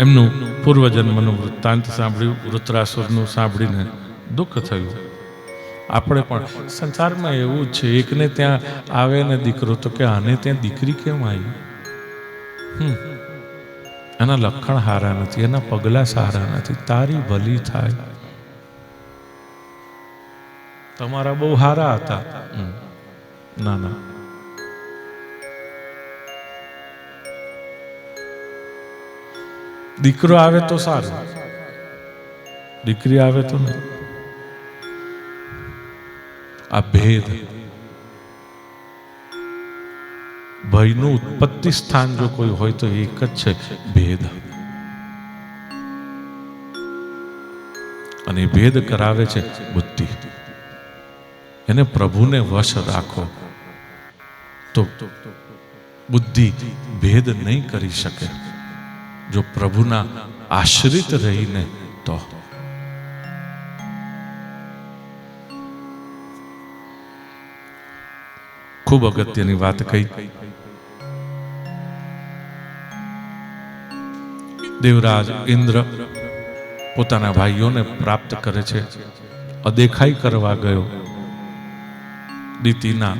એમનું પૂર્વજન્મનું વૃત્તાંત સાંભળ્યું, વૃત્રાસુરનું સાંભળીને દુઃખ થયું. આપણે પણ સંસારમાં એવું છે, એકને ત્યાં આવે ને દીકરો તો કે આને ત્યાં દીકરી કેમ આવી? હમ. એના લક્ષણ સારા નથી, એના પગલા સારા નથી, તારી ભલી થાય. તમારા બહુ સારા હતા. ના ના. દીકરો આવે તો સારું. દીકરી આવે તો નહીં. આ ભેદ. ભયનું ઉત્પત્તિ સ્થાન જો કોઈ હોય તો એક જ છે, ભેદ. અને ભેદ કરાવે છે બુદ્ધિ. એને પ્રભુને વશ રાખો. તો બુદ્ધિ ભેદ નહીં કરી શકે. જો પ્રભુના આશ્રિત રહીને તો. ખૂબ અગત્યની વાત કહી. દેવરાજ ઇન્દ્ર પોતાના ભાઈઓને પ્રાપ્ત કરે છે. અદેખાઈ કરવા ગયો. દીતીના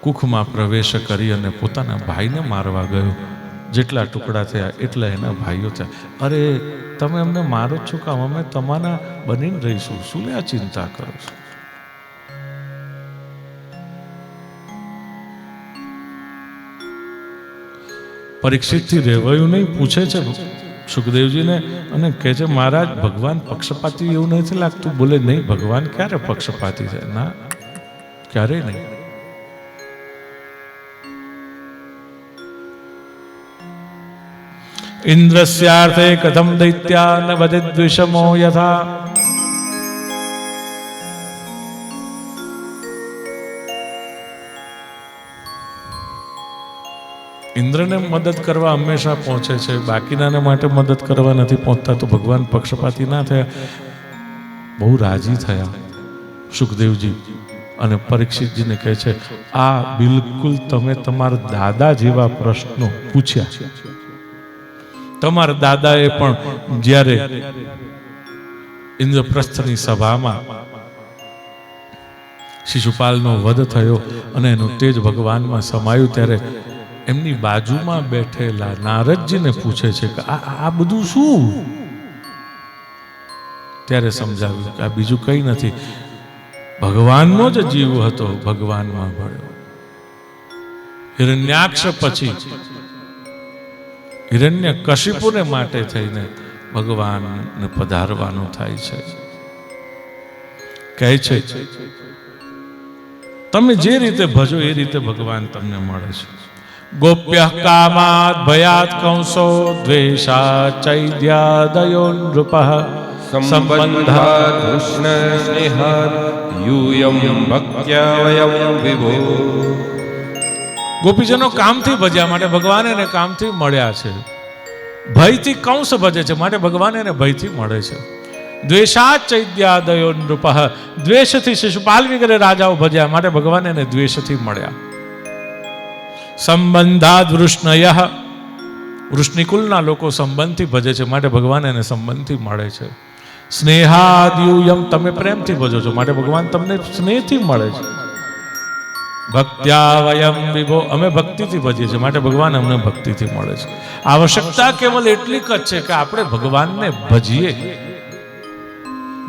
કુખમાં પ્રવેશ કરી અને પોતાના ભાઈને મારવા ગયો. જેટલા ટુકડા થયા, એટલા એના ભાઈઓ થયા. અરે, તમે અમને મારો છો કામ અમે તમારા બનીને રહીશું? શું આ ચિંતા કરો છો? પરીક્ષિતથી રહેવાયું નહીં, પૂછે છે સુખદેવજીને અને કહે છે, મહારાજ, ભગવાન પક્ષપાતી એવું નથી લાગતું. બોલે, નહીં, ભગવાન ક્યારે પક્ષપાતી છે ના, ક્યારેય નહીં. ઇન્દ્રસ્યાર્થે કથમ દૈત્યા ન વદે દ્વિષમો યથા ઇન્દ્રને મદદ કરવા હંમેશા પહોંચે છે. બાકીનાને માટે મદદ કરવા નથી પહોંચતા તો ભગવાન પક્ષપાતી ના થયા. બહુ રાજી થયા સુખદેવજી અને પરીક્ષિતજીને કહે છે, આ બિલકુલ તમે તમારા દાદા જેવા પ્રશ્નો પૂછ્યા. તમારા દાદાએ પણ જ્યારે ઇન્દ્રપ્રસ્થની સભામાં શિશુપાલનો વધ થયો અને એનું તેજ ભગવાનમાં સમાયું ત્યારે એમની બાજુમાં બેઠેલા નારદજીને પૂછે છે કે આ બધું શું? ત્યારે સમજાવ્યું કે આ બીજું કંઈ નથી. ભગવાનનો જ જીવ હતો, ભગવાનમાં ભળ્યો. હિરણ્યાક્ષ પછી હિરણ્ય કશિપુને માટે થઈને ભગવાનને પધારવાનું થાય છે. કહે છે, તમે જે રીતે ભજો એ રીતે ભગવાન તમને મળે છે. ગોપ્ય કામાત ભયાત કંસો દ્વેષા ચૈદ્યાદયો નૃપ સંબંધાત કૃષ્ણ સ્નેહાત યુયમ ભક્ત્યા વિભો ગોપીજનો કામથી ભજ્યા માટે ભગવાન એને કામથી મળ્યા છે. ભયથી કંસ ભજે છે માટે ભગવાન એને ભયથી મળે છે. દ્વેષાત ચૈદ્યાદયો નૃપ. દ્વેષથી શિશુપાલ વગેરે રાજાઓ ભજ્યા માટે ભગવાન એને દ્વેષથી મળ્યા. સંબંધાદ વૃષ્ણય વૃષ્ણિકુલના લોકો સંબંધથી ભજે છે માટે ભગવાન એને સંબંધથી મળે છે. સ્નેહાદ્યુયમ તમે પ્રેમથી ભજો છો માટે ભગવાન તમને સ્નેહથી મળે છે. ભક્ત્યા વયમ વિભો. અમે ભક્તિથી ભજીએ છીએ. માટે ભગવાન અમને ભક્તિથી મળે છે. આવશ્યકતા કેવલ એટલી જ છે કે આપણે ભગવાનને ભજીએ.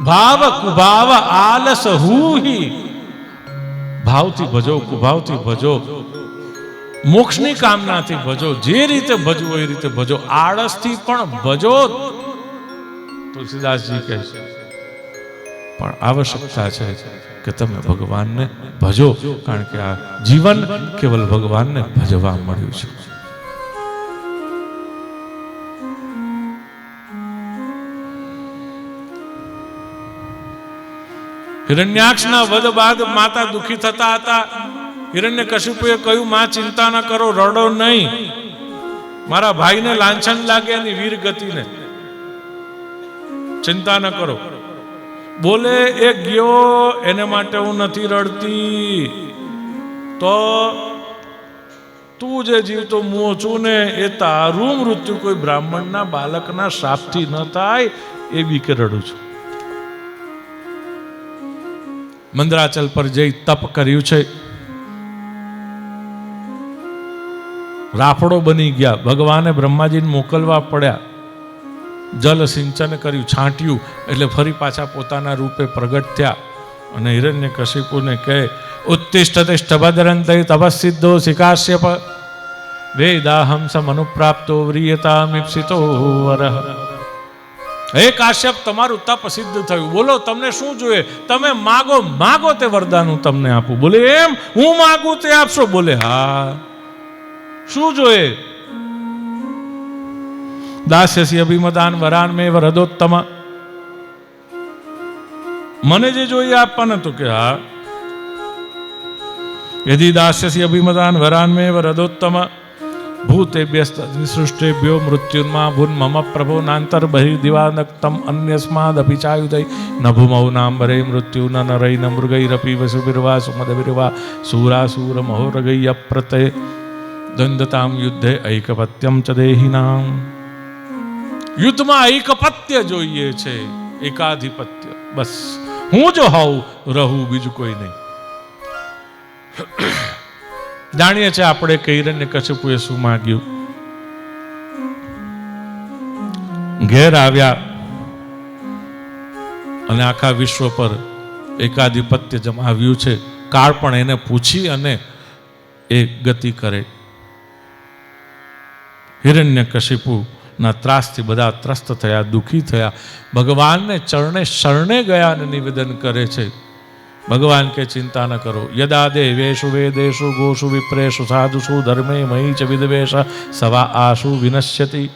ભાવ કુભાવ આલસ હુહી. ભાવથી ભજો, કુભાવથી ભજો. મોક્ષની કામનાથી ભજો. જે રીતે ભજવું એ રીતે ભજો. આળસથી પણ ભજો. તુલસીદાસજી કહે છે પણ આવશ્યકતા છે કે તમે ભગવાનને ભજો, કારણ કે આ જીવન કેવલ ભગવાનને ભજવા મળ્યું છે. હિરણ્યાક્ષના વધ બાદ માતા દુખી થતા હતા. હિરણ્ય કશ્યપુએ કહ્યું, માં, ચિંતા ન કરો, રડો નહીં. મારા ભાઈને લાંછન લાગે એની વીર ગતિને ચિંતા ન કરો. બોલે, એ ગયો, એને માટે હું નથી રડતી. તો તું જે જીવતો મો છું ને, એ તારું મૃત્યુ કોઈ બ્રાહ્મણના બાલકના શાપથી ન થાય એ બીકે રડું છું. મંદરાચલ પર જઈ તપ કર્યું છે. રાફડો બની ગયા. ભગવાને બ્રહ્માજીને મોકલવા પડ્યા. જલ સિંચન કર્યું, છાંટ્યું, એટલે ફરી પાછા પોતાના રૂપે પ્રગટ થયા. અને હિરણ્ય કશિપુને કહે ઉત્તિષ્ઠતે સ્ટભદ્રંતે તપસિદ્ધો શિકાશ્યપ. વેદાહમ સમનુપ્રાપ્તો વ્રિયતામીપ્સિતો વરહ હે કાશ્યપ, તમારું તપ સિદ્ધ થયું. બોલો, તમને શું જોઈએ? તમે માગો માગો તે વરદાન હું તમને આપું. બોલે, એમ? હું માગું તે આપશો? બોલે, હા. શું જોઈએ? દાસ્યસી અભિમદાન વરાન મે વરદોત્તમ મને જે જોઈએ આપવાના તો કે હા યદિ દાસ્યસી અભિમદાન વરાન મે વરદોત્તમ ભૂતેભ્ય સૃષ્ટેભ્યો મૃત્યુન્મા ભૂન મમ પ્રભો નાંતર બહિર્દિવાનક્તમ અન્યસ્માદપી ચાયુદય ન ભૂમૌ નાંબરે મૃત્યુ ન નરૈ ન મૃગૈરપી વસુબિર્વા સુમદબિર્વા સુરાસુર મહોરગૈય પ્રતય દંડતામ યુદ્ધે ઐકપત્યમ ચ દેહિનામ યુદ્ધમાં એકપત્ય જોઈએ છે, એકાધિપત્ય. બસ, હું જો હોઉં, રહું બીજું કોઈ નહીં. જાણીએ છીએ આપણે કૈરણ્ય કશ્યપુએ શું માગ્યું? ઘેર આવ્યા અને આખા વિશ્વ પર એકાધિપત્ય જમાવ્યું છે. કાળ પણ એને પૂછી અને એ ગતિ કરે. હિરણ્ય કશિપુ ના ત્રાસથી બધા ત્રસ્ત થયા, દુઃખી થયા. ભગવાનને ચરણે શરણે ગયા અને નિવેદન કરે છે. ભગવાન કે ચિંતા ન કરો. યદા દેવેશુ વેદેશુ ગોષુ વિપ્રેશુ સાધુષુ ધર્મે મહી ચ વિદવેશ સવા આશુ વિનશ્યતિ.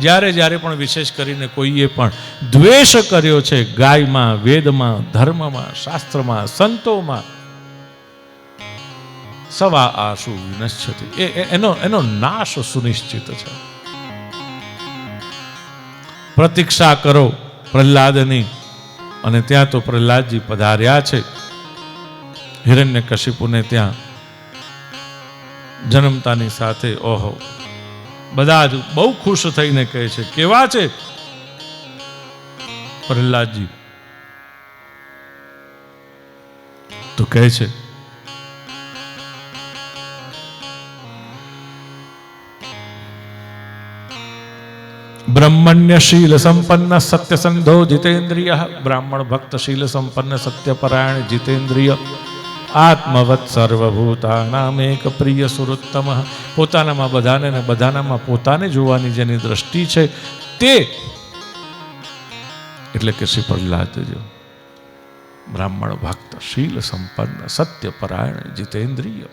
જ્યારે જ્યારે પણ વિશેષ કરીને કોઈએ પણ દ્વેષ કર્યો છે ગાયમાં, વેદમાં, ધર્મમાં, શાસ્ત્રમાં, સંતોમાં, સવા આશુ વિનશ્યતિ. એનો એનો નાશ સુનિશ્ચિત છે. પ્રતીક્ષા કરો પ્રહલાદની. અને ત્યાં તો પ્રહલાદજી પધાર્યા છે. હિરણ્ય કશિપુને ત્યાં જન્મતાની સાથે ઓહો. બધા જ બહુ ખુશ થઈને કહે છે, કેવા છે? પ્રહલાદજી તો કહે છે બ્રહ્મણ્યશીલ સંપન્ન સત્યસંધો જીતેન્દ્રિય બ્રાહ્મણ ભક્ત શીલ સંપન્ન સત્યપરાયણ જીતેન્દ્રિય આત્મવત સર્વભૂતાનામ એક પ્રિય સુરોત્તમ પોતાનામાં બધાને ને બધાનામાં પોતાને જોવાની જેની દ્રષ્ટિ છે તે એટલે કે શ્રી પ્રહલાદજો બ્રાહ્મણ ભક્ત શીલ સંપન્ન સત્યપરાયણ જીતેન્દ્રિય